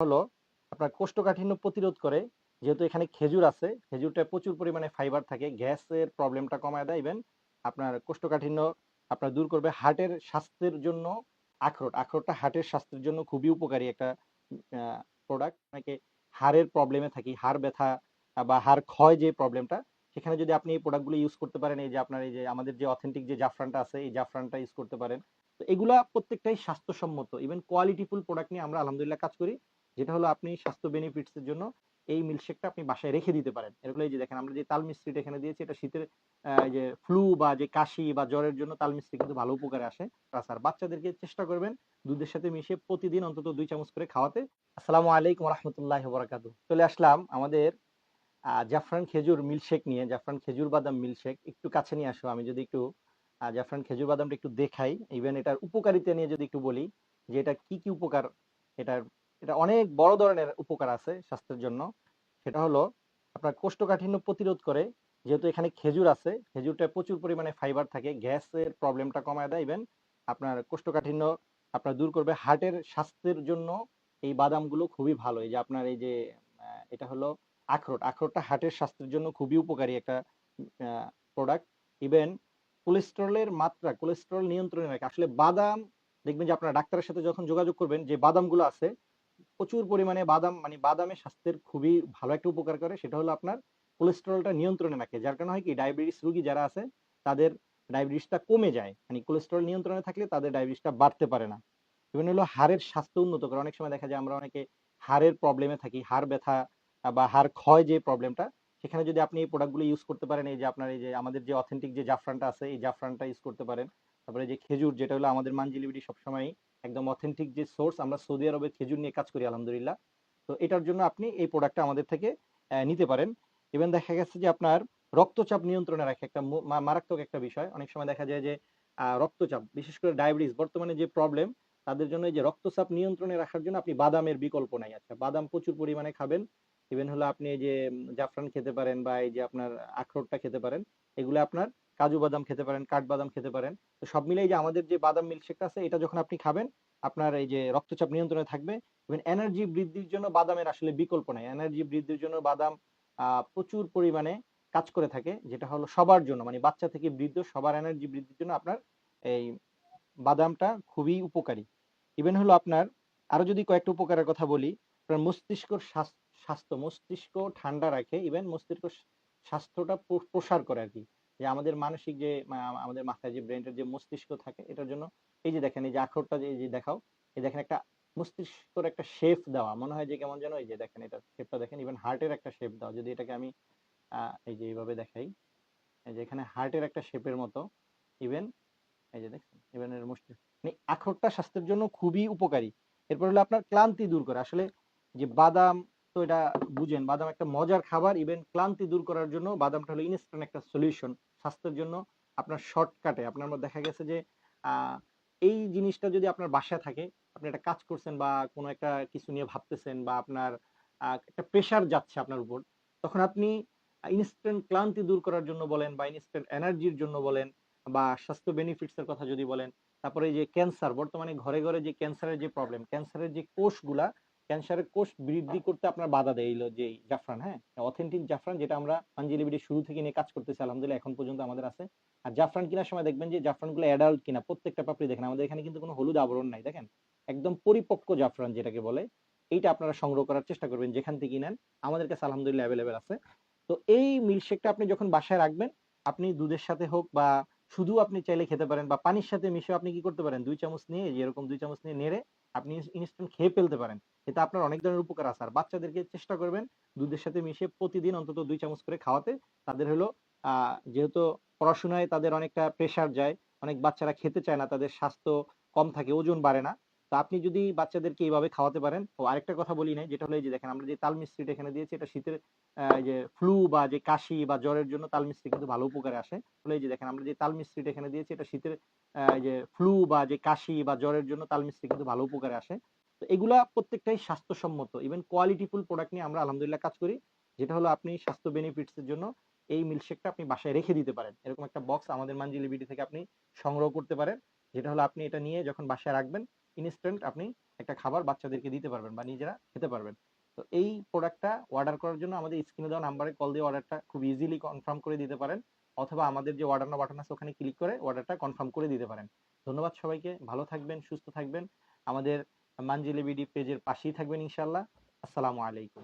হলো আপনার কোষ্ঠকাঠিন্য প্রতিরোধ করে। যেহেতু এখানে খেজুর আছে খেজুরটা প্রচুর পরিমাণে ফাইবার থাকে। গ্যাসের প্রবলেমটা কমায় দেয় ইভেন আপনার কোষ্ঠকাঠিন্য আপনার দূর করবে হার্টের স্বাস্থ্যের জন্য আখরোট। আখরোটটা হার্টের স্বাস্থ্যের জন্য খুবই উপকারী একটা প্রোডাক্ট অনেকে হাড়ের প্রবলেমে থাকি, হাড় ব্যথা বা হাড় ক্ষয় যে প্রবলেমটা সেখানে যদি আপনি এই প্রোডাক্টগুলো ইউজ করতে পারেন, এই যে আপনার এই যে আমাদের যে অথেন্টিক যে জাফরানটা আছে, এই জাফরানটা ইউজ করতে পারেন। তো এগুলা প্রত্যেকটাই স্বাস্থ্যসম্মত। ইভেন কোয়ালিটিফুল প্রোডাক্ট নিয়ে আমরা আলহামদুলিল্লাহ কাজ করি। যেটা হলো আপনি স্বাস্থ্য বেনিফিটস এর জন্য এই মিল্কশেকটা আপনি বাসায় রেখে দিতে পারেন। এরকম এই যে দেখেন, আমরা যে তাল মিস্ত্রিটা এখানে দিয়েছি, এটা শীতের যে ফ্লু বা যে কাশি বা জ্বরের জন্য তাল মিস্ত্রি কিন্তু ভালো উপকারে আসে। আর বাচ্চাদেরকে চেষ্টা করবেন দুধের সাথে মিশিয়ে প্রতিদিন অন্তত দুই চামচ করে খাওয়াতে। আসসালামু আলাইকুম রহমতুল্লাহ বরাকাতু চলে আসলাম আমাদের জাফরান খেজুর মিল্কশেক নিয়ে। জাফরান খেজুর বাদাম মিল্কশেক একটু কাছে নিয়ে আসো, আমি যদি একটু জাফরান খেজুর বাদামটা একটু দেখাই। ইভেন এটার উপকারিতা নিয়ে যদি একটু বলি, যে এটা কি কি উপকার, এটার এটা অনেক বড় ধরনের উপকার আছে স্বাস্থ্যের জন্য। সেটা হলো আপনার কোষ্ঠকাঠিন্য প্রতিরোধ করে। যেহেতু এখানে খেজুর আছে, খেজুরটা প্রচুর পরিমাণে ফাইবার থাকে, গ্যাসের প্রবলেমটা কমায় দেয় ইভেন আপনার কোষ্ঠকাঠিন্য আপনার দূর করবে। হার্টের স্বাস্থ্যের জন্য এই বাদামগুলো খুবই ভালো। এই যে আপনার এই যে এটা হলো আখরোট। আখরোটটা হার্টের স্বাস্থ্যের জন্য খুবই উপকারী একটা প্রোডাক্ট ইভেন কোলেস্টেরলের মাত্রা কোলেস্টেরল নিয়ন্ত্রণে রাখে। আসলে বাদাম, দেখবেন যে আপনার ডাক্তারের সাথে যখন যোগাযোগ করবেন, যে বাদামগুলো আছে প্রচুর পরিমাণে বাদাম মানে বাদামের স্বাস্থ্যের খুবই ভালো একটা উপকার করে, সেটা হলো আপনার কোলেস্টেরলটা নিয়ন্ত্রণে রাখে। যার কারণে হয় কি ডায়াবেটিস রোগী যারা আছে, তাদের ডায়াবেটিসটা কমে যায়। মানে কোলেস্টেরল নিয়ন্ত্রণে থাকলে তাদের ডায়াবেটিসটা বাড়তে পারে না। ইভেন হলো হাড়ের স্বাস্থ্য উন্নত করে। অনেক সময় দেখা যায় আমরা অনেকে হাড়ের প্রবলেমে থাকি, হাড় ব্যথা বা হাড় ক্ষয় যে প্রবলেমটা সেখানে যদি আপনি এই প্রোডাক্টগুলো ইউজ করতে পারেন, এই যে আপনার এই যে আমাদের যে অথেন্টিক যে জাফরানটা আছে, এই জাফরানটা ইউজ করতে পারেন। তারপরে যে খেজুর, যেটা হলো আমাদের মানজিলিবিটি সবসময় একদম অথেন্টিক যে সোর্স আমরা সৌদি আরবের খেজুর নিয়ে কাজ করি, আলহামদুলিল্লাহ। তো এটার জন্য আপনি এই প্রোডাক্টটা আমাদের থেকে নিতে পারেন। ইভেন দেখা গেছে যে আপনার রক্তচাপ নিয়ন্ত্রণে রাখে একটা মারাত্মক একটা বিষয়। অনেক সময় দেখা যায় যে রক্তচাপ, বিশেষ করে ডায়াবেটিস বর্তমানে যে প্রবলেম তাদের জন্য এই যে রক্তচাপ নিয়ন্ত্রণে রাখার জন্য আপনি বাদামের বিকল্প নাই আচ্ছা বাদাম প্রচুর পরিমাণে খাবেন। ইভেন হলো আপনি এই যে জাফরান খেতে পারেন বা এই যে আপনার আখরোটটা খেতে পারেন। এগুলো আপনার কাজু বাদাম খেতে পারেন কাঠবাদাম খেতে পারেন। তো সব মিলে এই যে আমাদের যে বাদাম মিল্কশেকটা আছে, এটা যখন আপনি খাবেন, আপনার এই যে রক্তচাপ নিয়ন্ত্রণে থাকবে। ইভেন এনার্জি বৃদ্ধির জন্য বাদামের আসলে বিকল্প নাই। এনার্জি বৃদ্ধির জন্য বাদাম প্রচুর পরিমাণে কাজ করে থাকে, যেটা হলো সবার জন্য। মানে বাচ্চা থেকে বৃদ্ধ সবার এনার্জি বৃদ্ধির জন্য আপনার এই বাদামটা খুবই উপকারী। ইভেন হলো আপনার, আরও যদি কয়েকটা উপকারের কথা বলি, আপনার মস্তিষ্কর স্বাস্থ্য, মস্তিষ্ক ঠান্ডা রাখে ইভেন মস্তিষ্ক স্বাস্থ্যটা প্রসার করে আর কি। যে আমাদের মানসিক যে আমাদের মাথায় যে ব্রেনের যে মস্তিষ্ক থাকে, এটার জন্য এই যে দেখেন, এই যে আখরটা যে দেখাও, এই দেখেন একটা মস্তিষ্কর একটা শেপ দেওয়া। মনে হয় যে কেমন যেন, এই যে দেখেন এটা শেপটা দেখেন ইভেন হার্টের একটা শেপ দেওয়া। যদি এটাকে আমি এই যে এইভাবে দেখাই, এই যে এখানে হার্টের একটা শেপের মতো ইভেন এই যে দেখেন ইভেন এর মস্তিষ্ক মানে আখরোটটা স্বাস্থ্যের জন্য খুবই উপকারী। এরপর হলো আপনার ক্লান্তি দূর করে। আসলে যে বাদাম, তো এটা বুঝেন, বাদাম একটা মজার খাবার ইভেন ক্লান্তি দূর করার জন্য বাদামটা হলো ইনস্ট্যান্ট একটা সলিউশন স্বাস্থ্যের জন্য আপনার শর্টকাটে আপনার মধ্যে দেখা গেছে যে এই জিনিসটা যদি আপনার বাসায় থাকে, আপনি একটা কাজ করছেন বা কোনো একটা কিছু নিয়ে ভাবতেছেন বা আপনার একটা প্রেশার যাচ্ছে আপনার উপর, তখন আপনি ইনস্ট্যান্ট ক্লান্তি দূর করার জন্য বলেন বা ইনস্ট্যান্ট এনার্জির জন্য বলেন বা স্বাস্থ্য বেনিফিটস এর কথা যদি বলেন, তারপরে যে ক্যান্সার বর্তমানে ঘরে ঘরে যে ক্যান্সারের যে প্রবলেম ক্যান্সারের যে কোষগুলা ক্যান্সারের কোষ বৃদ্ধি করতে আপনার বাধা দেয়। যে জাফরান হ্যাঁ? অথেন্টিক জাফরান যেটা আমরা আঞ্জলিবিডি শুরু থেকে নিয়ে কাজ করতেছি আলহামদুলিল্লাহ এখন পর্যন্ত আমাদের আছে। আর জাফরান কেনার সময় দেখবেন যে জাফরানগুলো অ্যাডাল্ট কিনা প্রত্যেকটা পাপড়ি দেখেন। আমাদের এখানে কিন্তু কোনো হলুদ আবরণ নাই দেখেন? একদম পরিপক্ক জাফরান যেটাকে বলে এইটা আপনারা সংগ্রহ করার চেষ্টা করবেন যেখান থেকে নেন। আমাদের কাছে আলহামদুলিল্লাহ অ্যাভেলেবেল আছে। তো এই মিল্কশেকটা আপনি যখন বাসায় রাখবেন আপনি দুধের সাথে হোক বা শুধু আপনি চাইলে খেতে পারেন বা পানির সাথে মিশে আপনি কি করতে পারেন? দুই চামচ নিয়ে এই যে এরকম দুই চামচ নিয়ে নেড়ে আপনি ইনস্ট্যান্ট খেয়ে ফেলতে পারেন। এতে আপনার অনেক ধরনের উপকার আছে। আর বাচ্চাদেরকে চেষ্টা করবেন দুধের সাথে মিশিয়ে প্রতিদিন অন্তত দুই চামচ করে খাওয়াতে। তাদের হলো যেহেতু পড়াশোনায় তাদের অনেকটা প্রেশার যায়, অনেক বাচ্চারা খেতে চায় না, তাদের স্বাস্থ্য কম থাকে, ওজন বাড়ে না। তো আপনি যদি বাচ্চাদেরকে এইভাবে খাওয়াতে পারেন ও আরেকটা কথা বলি নাই, যেটা হলো যে দেখেন আমরা যে তাল মিস্ত্রিটা এখানে দিয়েছি, এটা শীতের যে ফ্লু বা যে কাশি বা জ্বরের জন্য তাল মিস্ত্রি কিন্তু ভালো উপকারে আসে। হলো যে দেখেন আমরা যে তাল মিস্ত্রিটা এখানে দিয়েছি, এটা শীতের যে ফ্লু বা যে কাশি বা জ্বরের জন্য তাল মিস্ত্রি কিন্তু ভালো উপকারে আসে। তো এগুলা প্রত্যেকটাই স্বাস্থ্যসম্মত ইভেন কোয়ালিটিফুল প্রোডাক্ট নিয়ে আমরা আলহামদুলিল্লাহ কাজ করি, যেটা হলো আপনি স্বাস্থ্য বেনিফিটস এর জন্য এই মিল্কশেকটা আপনি বাসায় রেখে দিতে পারেন। এরকম একটা বক্স আমাদের মানজিলিবিটি থেকে আপনি সংগ্রহ করতে পারেন, যেটা হলো আপনি এটা নিয়ে যখন বাসায় রাখবেন ইনস্ট্যান্ট আপনি একটা খাবার বাচ্চাদেরকে দিতে পারবেন বা নিজেরা খেতে পারবেন। তো এই প্রোডাক্টটা অর্ডার করার জন্য আমাদের স্ক্রিনে দেওয়া নাম্বারে কল দিয়ে অর্ডারটা খুব ইজিলি কনফার্ম করে দিতে পারেন অথবা আমাদের যে অর্ডার বাটন আছে ওখানে ক্লিক করে অর্ডারটা কনফার্ম করে দিতে পারেন। ধন্যবাদ সবাইকে, ভালো থাকবেন, সুস্থ থাকবেন। আমাদের মানজিলে বিডি পেজের পাশেই থাকবেন ইনশাল্লাহ আসসালামু আলাইকুম।